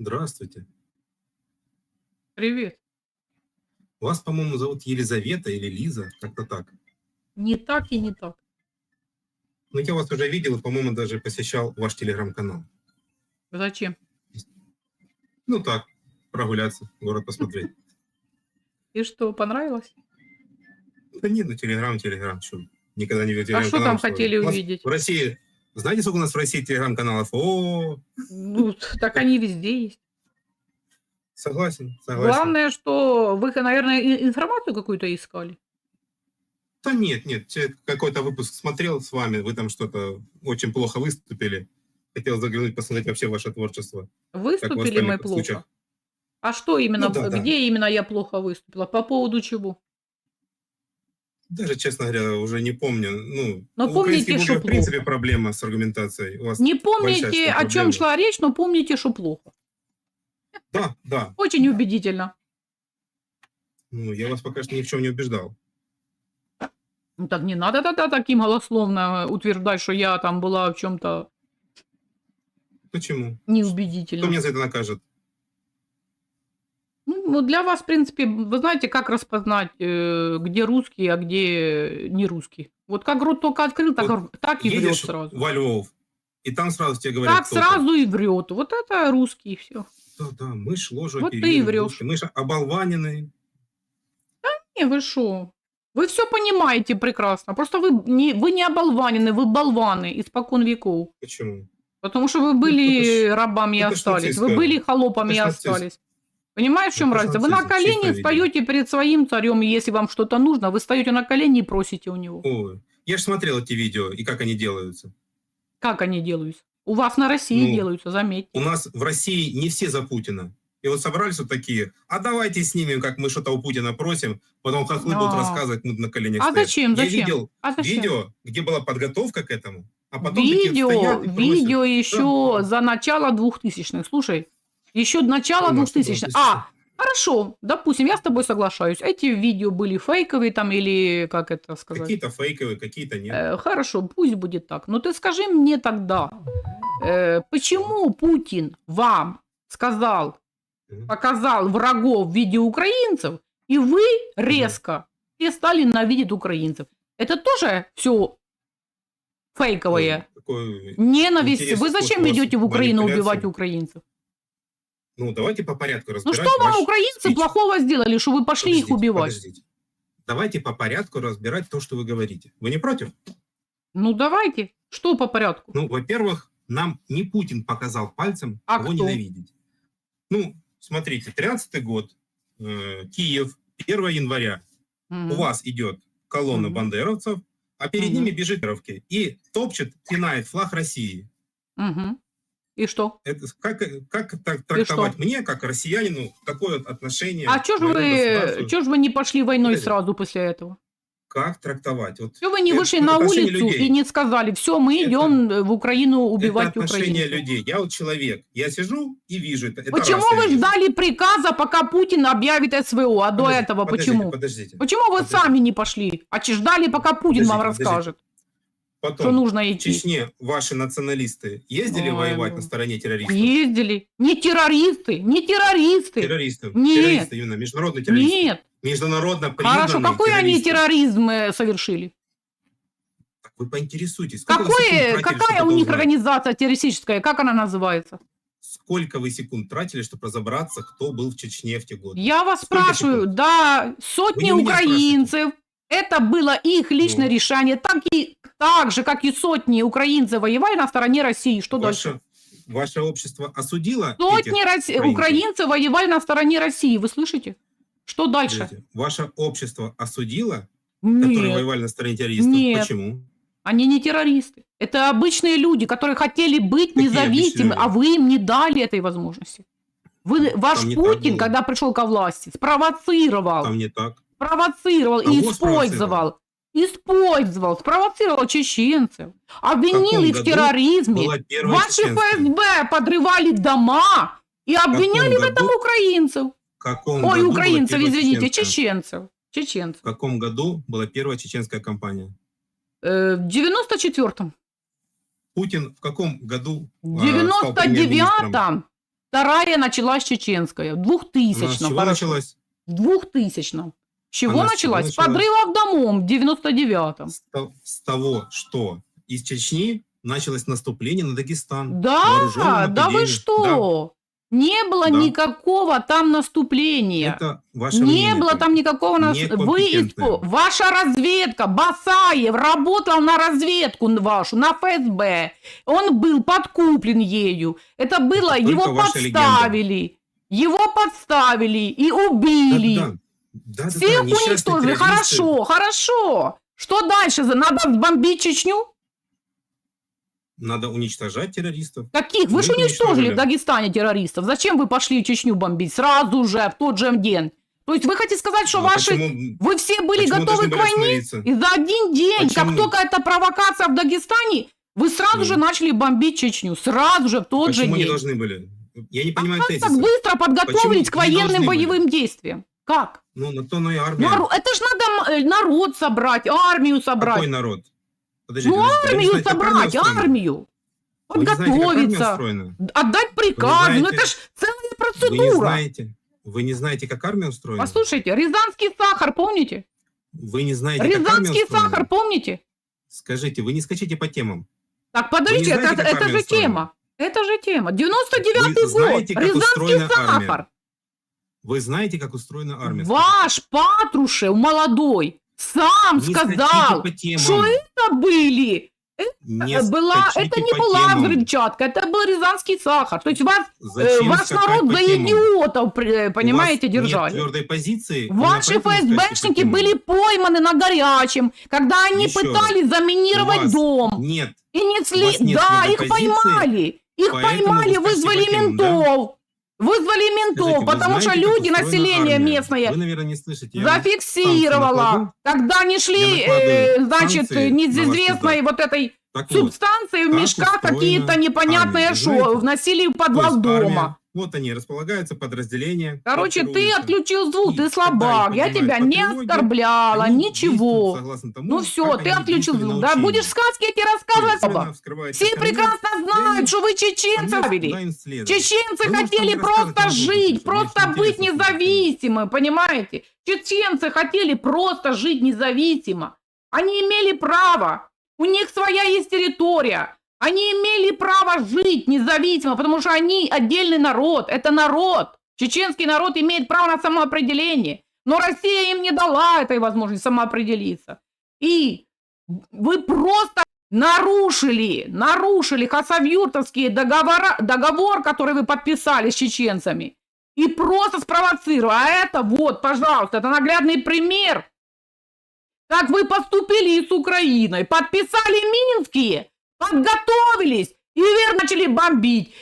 Здравствуйте. Привет. Вас, по-моему, зовут Елизавета или Лиза, как-то так. Не так и не так. Ну, я вас уже видел и, по-моему, даже посещал ваш телеграм-канал. Зачем? Ну, так, прогуляться, город посмотреть. И что, понравилось? Да нет, ну, телеграм, телеграм, что? Никогда не видел А что там хотели увидеть? В России, знаете, сколько у нас в России телеграм-каналов? О, Ну, так они везде есть. согласен, согласен. Главное, что вы, наверное, информацию какую-то искали. Да нет, нет, какой-то выпуск смотрел с вами, вы там что-то очень плохо выступили. Хотел заглянуть, посмотреть вообще ваше творчество. Выступили мы плохо. случаях. А что именно, Ну да, да. где именно я плохо выступила? По поводу чего? Даже, честно говоря, уже не помню. Ну, Но у помните, что в принципе, плохо. проблема с аргументацией. У вас... Не помните, о чем шла речь, но помните, что плохо. Да, да. Очень убедительно. Ну, я вас пока что ни в чем не убеждал. Ну так не надо тогда таким голословно утверждать, что я там была в чем-то Почему? неубедительна. Кто меня за это накажет? Ну, ну, для вас, в принципе, вы знаете, как распознать, э, где русский, а где не русский. Вот как рот только открыл, так, Вот так и врет сразу. во Львов, и там сразу тебе говорят, Так сразу и врет. Вот это русский, все. Да, да, мышь, ложь, Вот ты и врешь. Мышь оболваненный. Не, вы что? Вы все понимаете прекрасно. Просто вы не, вы не оболванены, вы болваны испокон веков. Почему? Потому что вы были ж- рабами и ж остались. Вы были холопами и ж остались. Понимаешь, в чем разница? Вы на колени встаете перед своим царем, и если вам что-то нужно, вы встаете на колени и просите у него. Ой, я же смотрел эти видео, и как они делаются. Как они делаются? У вас на России Ну, делаются, заметьте. У нас в России не все за Путина. И вот собрались вот такие, а давайте снимем, как мы что-то у Путина просим, потом хохлы будут рассказывать, ну, на коленях А стоять. зачем, Я зачем? видел А зачем? видео, где была подготовка к этому, а потом видео, видео еще Да. за начало двухтысячных. Слушай, еще начало У нас двухтысячных. 2000. А, хорошо, допустим, я с тобой соглашаюсь. Эти видео были фейковые там или как это сказать? Какие-то фейковые, какие-то нет. Э, хорошо, пусть будет так. Но ты скажи мне тогда, э, почему Путин вам сказал, показал врагов в виде украинцев, и вы резко перестали ненавидеть украинцев? Это тоже все фейковое. Ну, такой- Ненависть. Вы зачем идете в Украину убивать украинцев? Ну, давайте по порядку Ну разбирать что вам ваш украинцы спич. плохого сделали, что вы пошли их Подождите, убивать? подождите. Давайте по порядку разбирать то, что вы говорите. Вы не против? Ну давайте. Что по порядку? Ну, во-первых, нам не Путин показал пальцем, А кого кто? ненавидеть. Ну, смотрите, 13 год, э, Киев, 1 января. Мгм. У вас идет колонна Мгм. бандеровцев, а перед Мгм. ними бежит Ровки и топчет, пинает флаг России. Мгм. И что? Это как, как так трактовать мне, как россиянину, какое отношение А чё ж моему вы, чё ж вы не пошли войной Подожди. сразу после этого? Как трактовать? Вот Чё вы не Это вышли на улицу людей. и не сказали, все, мы Это- идем в Украину убивать это отношение украинцев? людей. Я вот человек, я сижу и вижу это. это Почему вы вижу. ждали приказа, пока Путин объявит СВО, а до Подождите, этого подождите, почему? Подождите. Почему вы подождите. сами не пошли, а ждали, пока Путин вам Подождите, расскажет, Потом, что нужно в идти? Чечне ваши националисты ездили Ой, воевать ну. на стороне террористов? Ездили. Не террористы, не террористы. Террористов. Нет. Террористы, именно, международные террористы. Нет. Международно Хорошо, какой они террористы. терроризм э, совершили? Вы поинтересуйтесь. Какое, какая у них узнать? организация террористическая? Как она называется? Сколько вы секунд тратили, чтобы разобраться, кто был в Чечне в те годы? Я вас Сколько спрашиваю, секунд? да, сотни украинцев, это было их личное Ну. решение, так, и, так же, как и сотни украинцев воевали на стороне России. Что дальше? Ваше, ваше общество осудило Сотни этих рос- украинцев? украинцев воевали на стороне России, вы слышите? Что дальше? Подождите, Ваше общество осудило, которые Нет, воевали на стороне террористов? Нет. Почему? они не террористы. Это обычные люди, которые хотели быть Какие независимыми, а вы им не дали этой возможности. Вы, ваш Там Путин, когда пришел ко власти, спровоцировал Там не так. Спровоцировал Кого и использовал. Использовал, спровоцировал чеченцев, обвинил их в терроризме. Ваши чеченская. ФСБ подрывали дома и обвиняли в этом украинцев. В каком Ой, украинцев, извините, чеченцев. Чеченцев. В каком году была первая чеченская кампания? Э, В 94-м. Путин в каком году В а, стал премьер-министром? 99-м. Вторая началась чеченская, в Она с 2000 чего началась? В 2000 С чего Она чего началась? С началась? подрывов домом в 99-м. С, с того, что из Чечни началось наступление на Дагестан. Да, да вы что? Не было Да. никакого там наступления. Это ваше Не мнение было там никакого нас... Вы Некомпетентная. испо- Ваша разведка, Басаев работал на разведку вашу, на ФСБ. Он был подкуплен ею. Это было, Это его ваша легенда. подставили. Его подставили и убили. Да, да, да, да, Всех да, уничтожили. Хорошо, хорошо. Что дальше? Надо бомбить Чечню? Надо уничтожать террористов. Каких? Вы же уничтожили в. Дагестане террористов. Зачем вы пошли Чечню бомбить сразу же, в тот же день? То есть вы хотите сказать, что А ваши... почему- Вы все были почему готовы к войне? И за один день, как Почему? только эта провокация в Дагестане, вы сразу Ну. же начали бомбить Чечню. Сразу же, в тот Почему же не день. должны были? Я не понимаю Как тезиса. так быстро подготовились к Почему не военным должны были? боевым действиям? Как? Ну, на и армия. Народ- это ж надо м, э, народ собрать, армию собрать. Какой народ? Подождите, ну, подождите, вы не армию знаете, как собрать, устроена? армию. Вы не знаете, как армия Подготовиться. устроена? Отдать приказ. Вы не Ну знаете- это ж целая Вы не процедура. знаете. Вы не знаете, как армия устроена? Послушайте, Рязанский сахар, помните? Вы не знаете, как армия Рязанский устроена? сахар, помните? Скажите, вы не скачите по темам. Так, подождите, знаете, это, как это армия же устроена? тема. Это же тема. 99-й Вы знаете, год. как Рязанский устроена армия? сахар. Вы знаете, как устроена армия? Ваш Патрушев молодой сам Не сказал, что это были. Не э, была, это не была темам. взрывчатка, это был рязанский сахар. То есть вас, э, Зачем ваш скакать народ за идиотов, при- У вас понимаете, нет держали. твердой позиции. Ваши по ФСБшники были пойманы на горячем, когда они Еще раз. пытались заминировать У вас дом. Нет. И несли, вас нет да, их позиции, поймали. Их поймали, вызвали темам, да? Вызвали ментов, Скажите, потому что знаете, как люди, население армия? местное, Вы, наверное, не слышите. Я зафиксировало, когда они шли, э, значит, неизвестной вот этой Так вот, субстанции в мешках какие-то непонятные армия, шо, знаете? вносили в подвал есть армия, дома. Вот они, располагаются подразделения. Короче, ты отключил звук, И ты слабак, я тебя не оскорбляла, ничего. тому, Ну все, ты отключил звук. Да будешь сказки эти рассказывать, вскрываете Все прекрасно знают, что вы чеченцы были. Чеченцы можете хотели просто жить, просто быть независимым, понимаете? Чеченцы хотели просто жить независимо. Они имели право. У них своя есть территория. Они имели право жить независимо, потому что они отдельный народ. Это народ. Чеченский народ имеет право на самоопределение. Но Россия им не дала этой возможности самоопределиться. И вы просто нарушили, нарушили хасавюртовские договора, договор, который вы подписали с чеченцами. И просто спровоцировали. А это вот, пожалуйста, это наглядный пример. Как вы поступили и с Украиной. Подписали Минские, подготовились и вер начали бомбить.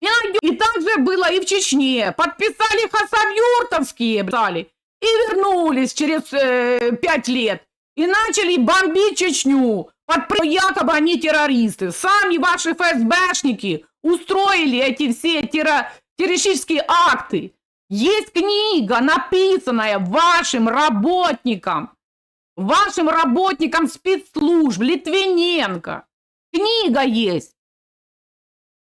И, и так же было и в Чечне. Подписали хасавюртовские, писали, и вернулись через э, пять лет. И начали бомбить Чечню. Под якобы они террористы. Сами ваши ФСБшники устроили эти все терро- террористические акты. Есть книга, написанная вашим работникам, вашим работникам спецслужб, Литвиненко. Книга есть.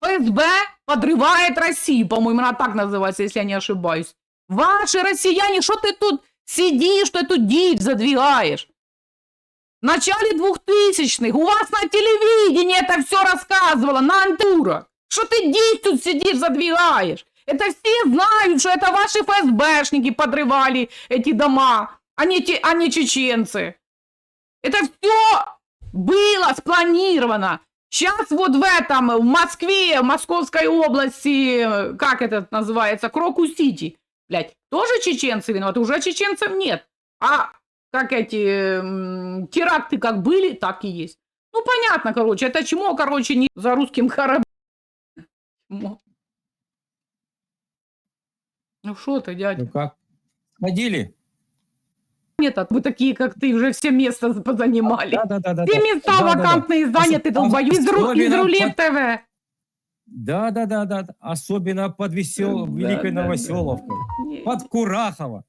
ФСБ подрывает Россию, по-моему, она так называется, если я не ошибаюсь. Ваши россияне, что ты тут сидишь, ты тут дичь задвигаешь? В начале 2000-х у вас на телевидении это все рассказывало, на антура. Что ты дичь тут сидишь, задвигаешь? Это все знают, что это ваши ФСБшники подрывали эти дома, а не, те- а не чеченцы. Это все было спланировано. Сейчас вот в этом, в Москве, в Московской области, как это называется, Крокус-Сити, блядь, тоже чеченцы виноваты? Уже чеченцев нет. А как эти теракты как были, так и есть. Ну, понятно, короче, это чмо, короче, не за русским кораблем. Ну что ты, дядя? Ну как? Ходили? А вы такие, как ты, уже все места позанимали. Да, да, да, да. Все да. места Да, да, да. вакантные заняты, долбоёб. Из, ру- из рулет под- ТВ. Да, да, да, да. Особенно под весел... Да, Великой да, да. Новоселовкой. Не- Под Курахово.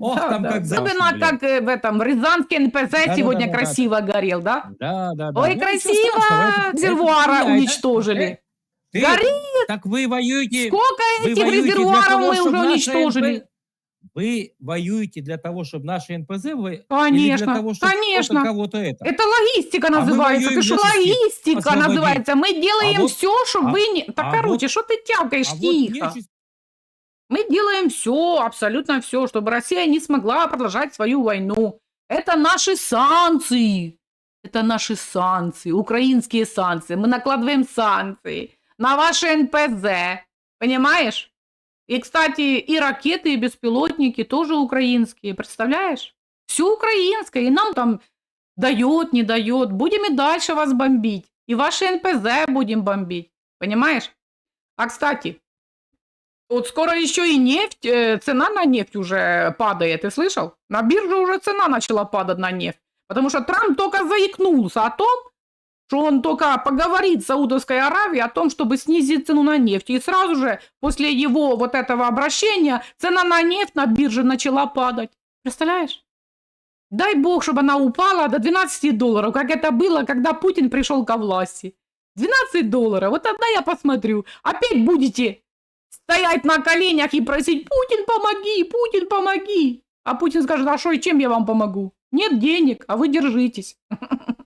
Ох, да, там да. как Особенно завтра, как э, в этом Рязанский НПЗ да, сегодня да, да, красиво горел, да? Да, да, да. Ой, Ну, красиво резервуара уничтожили. Ты, Горит, Так вы воюете... Сколько этих резервуаров мы уже уничтожили? Вы воюете для того, чтобы наши НПЗ... Вы... или для Конечно, того, чтобы конечно. кого-то это? Это логистика А называется. что, для систем- логистика освободить. называется? Мы делаем А вот- все, чтобы а- вы не... Так, а короче, вот- что ты тявкаешь А вот тихо? нечисть- Мы делаем все, абсолютно все, чтобы Россия не смогла продолжать свою войну. Это наши санкции. Это наши санкции, украинские санкции. Мы накладываем санкции на ваши НПЗ. Понимаешь? И, кстати, и ракеты, и беспилотники тоже украинские. Представляешь? Все украинское. И нам там дает, не дает. Будем и дальше вас бомбить. И ваши НПЗ будем бомбить. Понимаешь? А, кстати, вот скоро еще и нефть, э, цена на нефть уже падает, ты слышал? На бирже уже цена начала падать на нефть. Потому что Трамп только заикнулся о том, что он только поговорит с Саудовской Аравией о том, чтобы снизить цену на нефть. И сразу же после его вот этого обращения цена на нефть на бирже начала падать. Представляешь? Дай бог, чтобы она упала до 12 долларов, как это было, когда Путин пришел ко власти. 12 долларов. Вот тогда я посмотрю. Опять будете стоять на коленях и просить «Путин, помоги! Путин, помоги!» А Путин скажет «А что, и чем я вам помогу?» Нет денег, а вы держитесь.